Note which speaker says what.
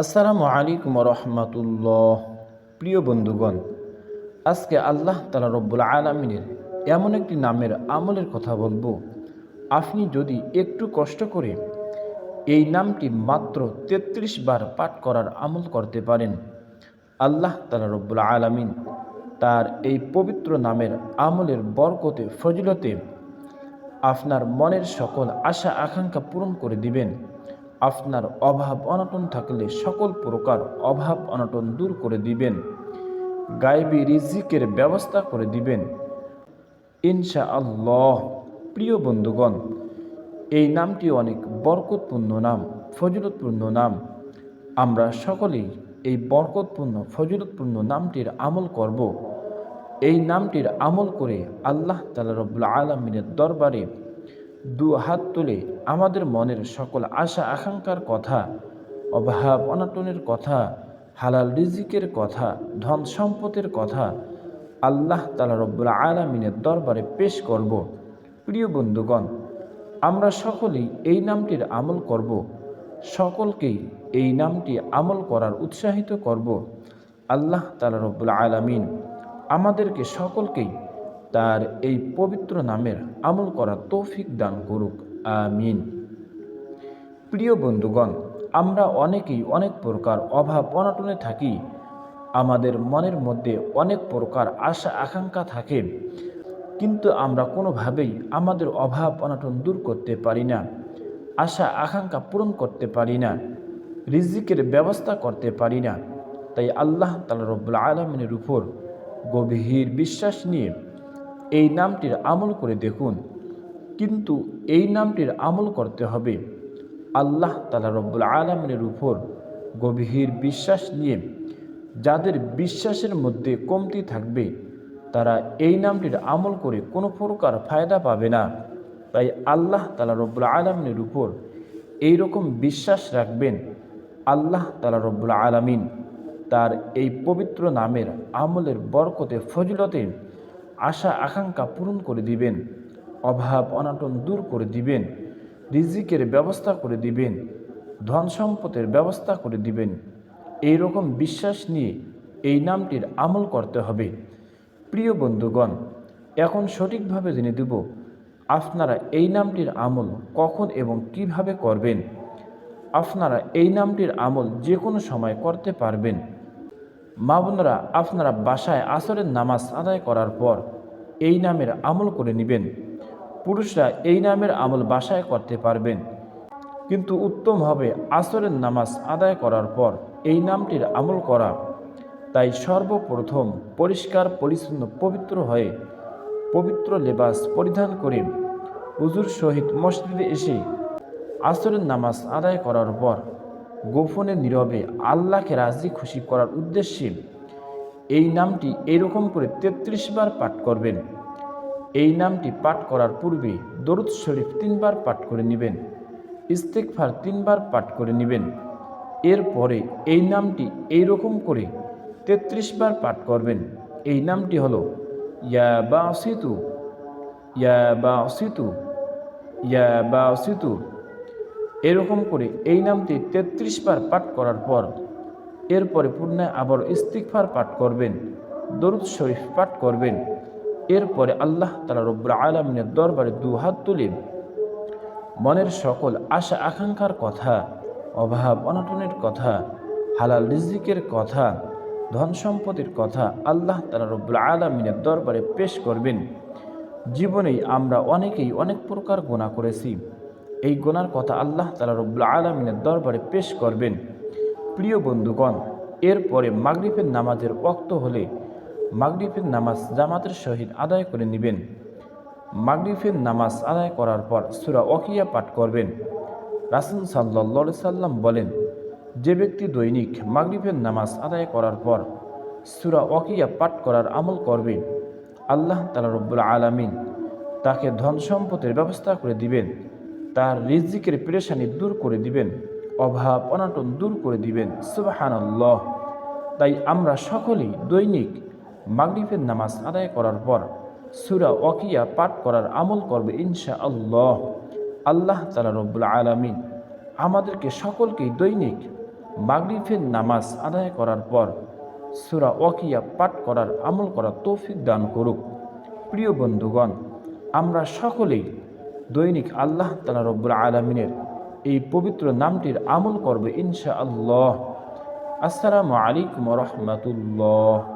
Speaker 1: আসসালামু আলাইকুম রহমতুল্লাহ। প্রিয় বন্ধুগণ, আজকে আল্লাহ তালা রব্বুল আলমিনের এমন একটি নামের আমলের কথা বলব। আপনি যদি একটু কষ্ট করে এই নামটি মাত্র ৩৩ বার পাঠ করার আমল করতে পারেন, আল্লাহ তালা রব্বুল আলমিন তার এই পবিত্র নামের আমলের বরকতে, ফজিলতে আপনার মনের সকল আশা আকাঙ্ক্ষা পূরণ করে দিবেন। আপনার অভাব অনটন থাকলে সকল প্রকার অভাব অনটন দূর করে দিবেন। গাইবি রিজিকের ব্যবস্থা করে দিবেন। ইনশা আল্লাহ প্রিয় বন্ধুগণ, এই নামটি অনেক বরকতপূর্ণ নাম, ফজিলতপূর্ণ নাম। আমরা সকলেই এই বরকতপূর্ণ, ফজিলতপূর্ণ নামটির আমল করব। এই নামটির আমল করে আল্লাহ তালা রব্বুল আলমিনের দরবারে দু হাত তুলে আমাদের মনের সকল আশা আকাঙ্ক্ষার কথা, অভাব অনাটনের কথা, হালাল রিজিকের কথা, ধন সম্পদের কথা আল্লাহ তালা রব্বুল আলমিনের দরবারে পেশ করব। প্রিয় বন্ধুগণ, আমরা সকলেই এই নামটির আমল করব। সকলকেই এই নামটি আমল করার উৎসাহিত করব। আল্লাহ তালা রব্বুল আলমিন আমাদেরকে সকলকেই তার এই পবিত্র নামের আমল করা তৌফিক দান করুক। আমিন। প্রিয় বন্ধুগণ, আমরা অনেকেই অনেক প্রকার অভাব অনাটনে থাকি। আমাদের মনের মধ্যে অনেক প্রকার আশা, আকাঙ্ক্ষা থাকে। কিন্তু আমরা কোনোভাবেই আমাদের অভাব অনাটন দূর করতে পারি না। আশা, আকাঙ্ক্ষা পূরণ করতে পারি না। রিজিকের ব্যবস্থা করতে পারি না। তাই আল্লাহ তালা রব্বুল আলমিনের উপর গভীর বিশ্বাস নিয়ে এই নামটির আমল করে দেখুন। কিন্তু এই নামটির আমল করতে হবে আল্লাহ তালা রব্বুল আলমিনের উপর গভীর বিশ্বাস নিয়ে। যাদের বিশ্বাসের মধ্যে কমতি থাকবে, তারা এই নামটির আমল করে কোনো প্রকার ফায়দা পাবে না। তাই আল্লাহ তালা রব্বুল আলমিনের উপর এই রকম বিশ্বাস রাখবেন, আল্লাহ তালা রব্বুল আলমিন। তার এই পবিত্র নামের আমলের বরকতে, ফজিলতে আশা, আকাঙ্ক্ষা পূরণ করে দিবেন, অভাব, অনাটন দূর করে দিবেন, রিজিকের ব্যবস্থা করে দিবেন, ধন সম্পদের ব্যবস্থা করে দিবেন। এই রকম বিশ্বাস নিয়ে এই নামটির আমল করতে হবে। প্রিয় বন্ধুগণ, এখন সঠিকভাবে জেনে দেব আপনারা এই নামটির আমল কখন এবং কীভাবে করবেন। আপনারা এই নামটির আমল যে কোনো সময় করতে পারবেন। মা বোনরা আপনারা বাসায় আসরের নামাজ আদায় করার পর এই নামের আমল করে নেবেন। পুরুষরা এই নামের আমল বাসায় করতে পারবেন। কিন্তু উত্তম হবে আসরের নামাজ আদায় করার পর এই নামটির আমল করা। তাই সর্বপ্রথম পরিষ্কার, পরিচ্ছন্ন, পবিত্র হয়ে পবিত্র লেবাস পরিধান করে হুজুর সহিত মসজিদে এসে আসরের নামাজ আদায় করার পর গোপনে নীরবে আল্লাহকে রাজি খুশি করার উদ্দেশ্যে এই নামটি এরকম করে ৩৩ বার পাঠ করবেন। এই নামটি পাঠ করার পূর্বে দরুদ শরীফ তিনবার পাঠ করে নেবেন ইস্তেকফার তিনবার পাঠ করে নেবেন। এরপরে এই নামটি এই রকম করে ৩৩ বার পাঠ করবেন। এই নামটি হলো, ইয়া বা অসিতু ইয়া বা অসিতু ইয়া বা অসিতু এরকম করে এই নামটি ৩৩ বার পাঠ করার পর এরপরে পুণ্যায় আবার ইস্তিকফার পাঠ করবেন, দরুদ শরীফ পাঠ করবেন। এরপরে আল্লাহ তালা রব্বুর আলমিনের দরবারে দু হাত তুলে মনের সকল আশা আকাঙ্ক্ষার কথা, অভাব অনটনের কথা, হালাল রিজিকের কথা, ধন সম্পদের কথা আল্লাহ তালা রব্বুল আলমিনের দরবারে পেশ করবেন। জীবনেই আমরা অনেকেই অনেক প্রকার গোনা করেছি। এই গোনার কথা আল্লাহ তালা রব্বুল আলমিনের দরবারে পেশ করবেন। প্রিয় বন্ধুগণ, এরপরে মাগরিফের নামাজের ওক্ত হলে মাগরিফের নামাজ জামাতের সহিত আদায় করে নেবেন। মাগরিফের নামাজ আদায় করার পর সুরা অকিয়া পাঠ করবেন। রাসুল সাল্লা সাল্লাম বলেন, যে ব্যক্তি দৈনিক মাগরিফের নামাজ আদায় করার পর সুরা অকিয়া পাঠ করার আমল করবে, আল্লাহ তালা রব্বুল আলমিন তাকে ধন সম্পদের ব্যবস্থা করে দিবেন। তার রিজিকের পেরেশানি দূর করে দিবেন, অভাব, অনাটন দূর করে দিবেন, সুবাহানল্লাহ। তাই আমরা সকলেই দৈনিক মাগরিফের নামাজ আদায় করার পর সুরা ওয়াকিয়া পাঠ করার আমল করবে ইনশা আল্লাহ আল্লাহ তালা রব্বুল আলমিন আমাদেরকে সকলকেই দৈনিক মাগরিফের নামাজ আদায় করার পর সুরা ওয়াকিয়া পাঠ করার আমল করার তৌফিক দান করুক। প্রিয় বন্ধুগণ, আমরা সকলেই দৈনিক আল্লাহ তালা রব্বুল আলমিনের এই পবিত্র নামটির আমল করবে ইনশা আল্লাহ আসসালামু আলাইকুম রহমতুল্লাহ।